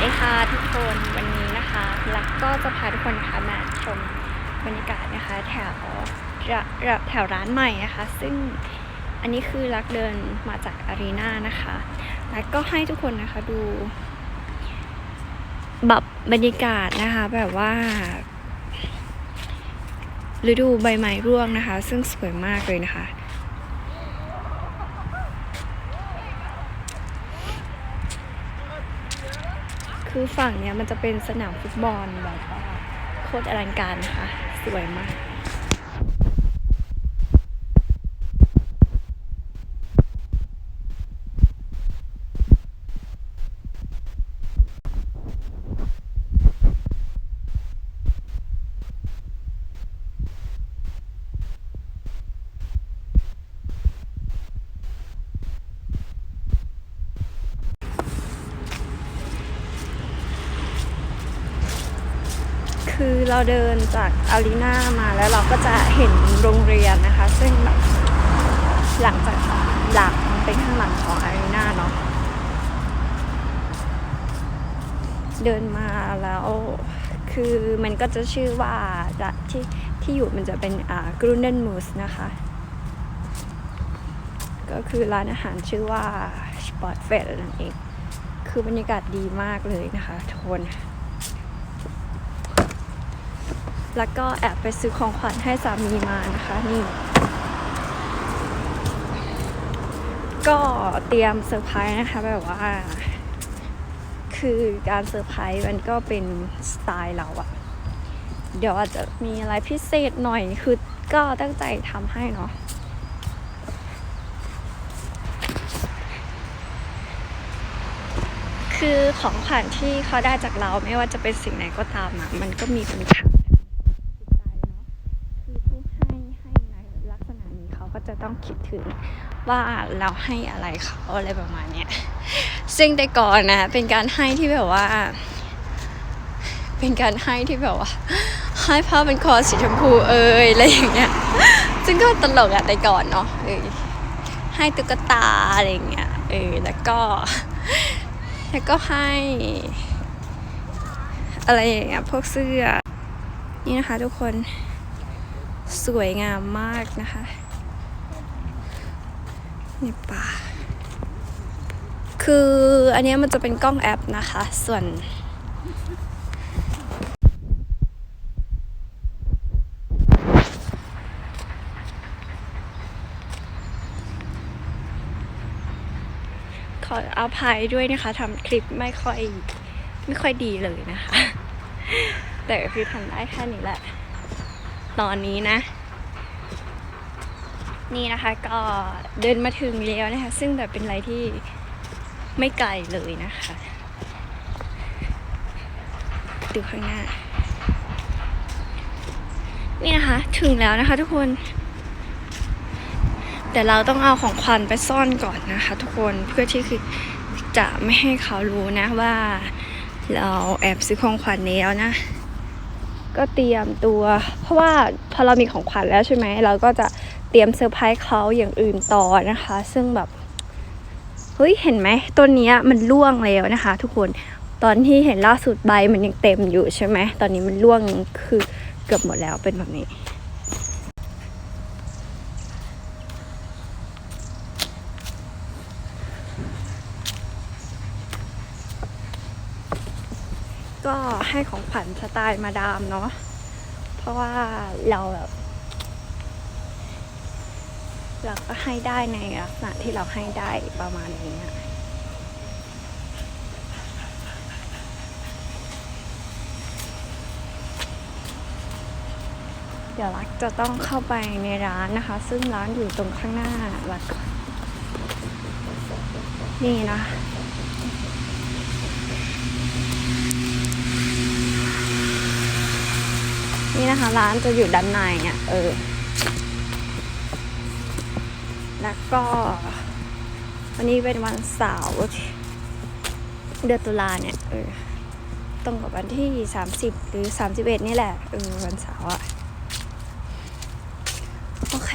ดีค่ะทุกคนวันนี้นะคะลักก็จะพาทุกคนนะคะมาชมบรรยากาศนะคะแถวระแถวร้านใหม่นะคะ ซึ่งอันนี้คือลักเดินมาจากอารีนานะคะลักก็ให้ทุกคนนะคะดูแบบบรรยากาศนะคะแบบว่าฤดูใบไม้ร่วงนะคะ ซึ่งสวยมากเลยนะคะ คือฝั่งเนี้ยมันจะเป็นสนามฟุตบอลแบบโคตรอลังการค่ะ สวยมาก คือเราเดินจากอารีนามาแล้วเราก็จะเห็นโรงเรียนนะคะ ซึ่งแบบหลังจากหลังเป็นข้างหลังของอารีนาเนาะเดินมาแล้วคือมันก็จะชื่อว่าที่ที่อยู่มันจะเป็นอ่ากรูเนนมูสนะคะ ก็คือร้านอาหารชื่อว่าสปอร์ตเฟสนั่นเอง คือบรรยากาศดีมากเลยนะคะทุกคน แล้วก็แอบไปซื้อของขวัญให้สามีมานะคะนี่ก็เตรียมเซอร์ไพรส์นะคะแบบว่า คือการเซอร์ไพรส์มันก็เป็นสไตล์เราอะเดี๋ยวอาจจะมีอะไรพิเศษหน่อยคือก็ตั้งใจทำให้เนาะคือของขวัญที่เขาได้จากเราไม่ว่าจะเป็นสิ่งไหนก็ตามอะมันก็มีคุณค่า จิตใจเนาะคือผู้ให้ให้ในลักษณะนี้เขา ก็จะต้องคิดถึงว่าเราให้อะไรเขาอะไรประมาณเนี้ยซึ่งแต่ก่อนนะ เป็นการให้ที่แบบว่า เป็นการให้ที่แบบว่า ให้ผ้าเป็นคอสีชมพูเอยอะไรอย่างเงี้ยซึ่งก็ตลกอะแต่ก่อนเนาะเออให้ตุ๊กตาอะไรอย่างเงี้ยเออแล้วก็ แล้วก็ให้ อะไรอย่างเงี้ยพวกเสื้อนี่นะคะทุกคนสวยงามมากนะคะ ในป่า คืออันนี้มันจะเป็นกล้องแอปนะคะ ส่วนขออภัยด้วยนะคะทำคลิปไม่ค่อย ไม่ค่อยดีเลยนะคะ แต่คือทำได้แค่นี้แหละ ตอนนี้นะ นี่นะคะก็เดินมาถึงแล้วนะคะ ซึ่งแบบเป็นอะไรที่ไม่ไกลเลยนะคะดูข้างหน้า นี่นะคะ ถึงแล้วนะคะทุกคน แต่เราต้องเอาของขวัญไปซ่อนก่อนนะคะ ทุกคนเพื่อที่คือจะไม่ให้เขารู้นะว่า เราแอบซื้อของขวัญแล้วนะ ก็เตรียมตัว เพราะว่าพอเรามีของขวัญแล้วใช่ไหมเราก็จะ เตรียมเซอร์ไพรส์เขาอย่างอื่นต่อนะคะ ซึ่งแบบเฮ้ยเห็นไหมต้นนี้มันร่วงแล้วนะคะ ทุกคนตอนที่เห็นล่าสุดใบมันยังเต็มอยู่ใช่ไหมตอนนี้มันร่วงคือเกือบหมดแล้วเป็นแบบนี้ก็ให้ของขวัญสไตล์มาดามเนาะ เพราะว่าเราแบบ เราก็ให้ได้ในลักษณะที่เราให้ได้ประมาณนี้เดี๋ยวรักจะต้องเข้าไปในร้านนะคะ ซึ่งร้านอยู่ตรงข้างหน้ารักนี่นะนี่นะคะร้านจะอยู่ด้านในอะเออ แล้วก็วันนี้เป็นวันเสาร์เดือนตุลาเนี่ยเออตรงกับวันที่ 30 หรือ 31 นี่แหละเออวันเสาร์อะโอเค